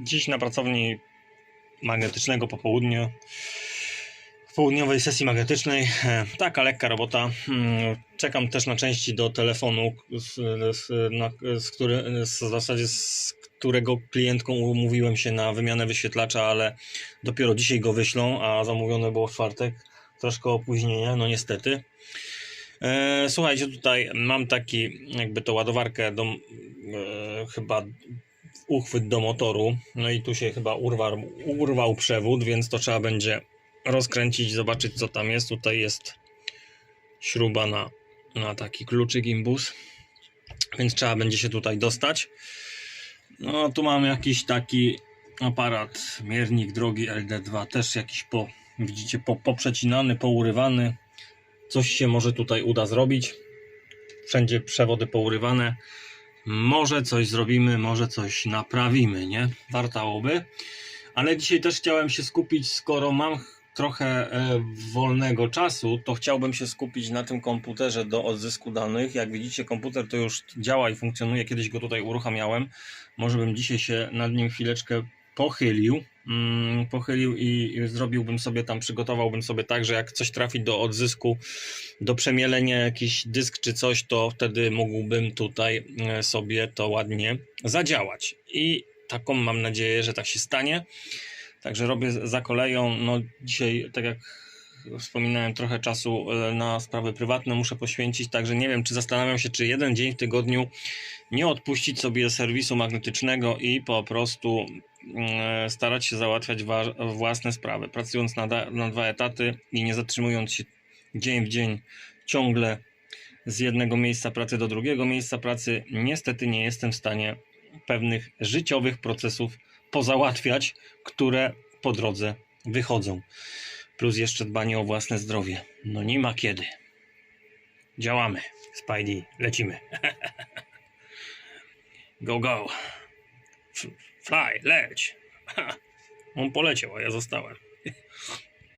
Dziś na pracowni magnetycznego popołudniu, południowej sesji magnetycznej. E, Taka lekka robota. Mm, Czekam też na części do telefonu, z, z, na, z, który, z w zasadzie z którego klientką umówiłem się na wymianę wyświetlacza, ale dopiero dzisiaj go wyślą, a zamówione było w czwartek. Troszkę opóźnienia, no niestety. E, Słuchajcie, tutaj mam taki, jakby to ładowarkę do, e, chyba uchwyt do motoru. No i tu się chyba urwał, urwał przewód, więc to trzeba będzie rozkręcić, zobaczyć co tam jest. Tutaj jest śruba na, na taki kluczyk imbus, więc trzeba będzie się tutaj dostać. No tu mam jakiś taki aparat, miernik drogi LD2, też jakiś po, widzicie, po, poprzecinany, pourywany. Coś się może tutaj uda zrobić. Wszędzie przewody pourywane. Może coś zrobimy, może coś naprawimy, nie? Wartałoby. Ale dzisiaj też chciałem się skupić, skoro mam trochę e, wolnego czasu, to chciałbym się skupić na tym komputerze do odzysku danych. Jak widzicie, komputer to już działa i funkcjonuje. Kiedyś go tutaj uruchamiałem. Może bym dzisiaj się nad nim chwileczkę pochylił. Mm, pochylił i, zrobiłbym sobie tam, przygotowałbym sobie tak, że jak coś trafi do odzysku, do przemielenia jakiś dysk czy coś, to wtedy mógłbym tutaj e, sobie to ładnie zadziałać. I taką mam nadzieję, że tak się stanie. Także robię za koleją. No dzisiaj, tak jak wspominałem, trochę czasu e, na sprawy prywatne muszę poświęcić, także nie wiem, czy zastanawiam się, czy jeden dzień w tygodniu nie odpuścić sobie serwisu magnetycznego i po prostu starać się załatwiać własne sprawy, pracując na, na dwa etaty i nie zatrzymując się dzień w dzień ciągle z jednego miejsca pracy do drugiego miejsca pracy. Niestety nie jestem w stanie pewnych życiowych procesów pozałatwiać, które po drodze wychodzą. Plus jeszcze dbanie o własne zdrowie. No nie ma kiedy. Działamy. Spidey, lecimy. go, go. Fly, leć. On poleciał, a ja zostałem.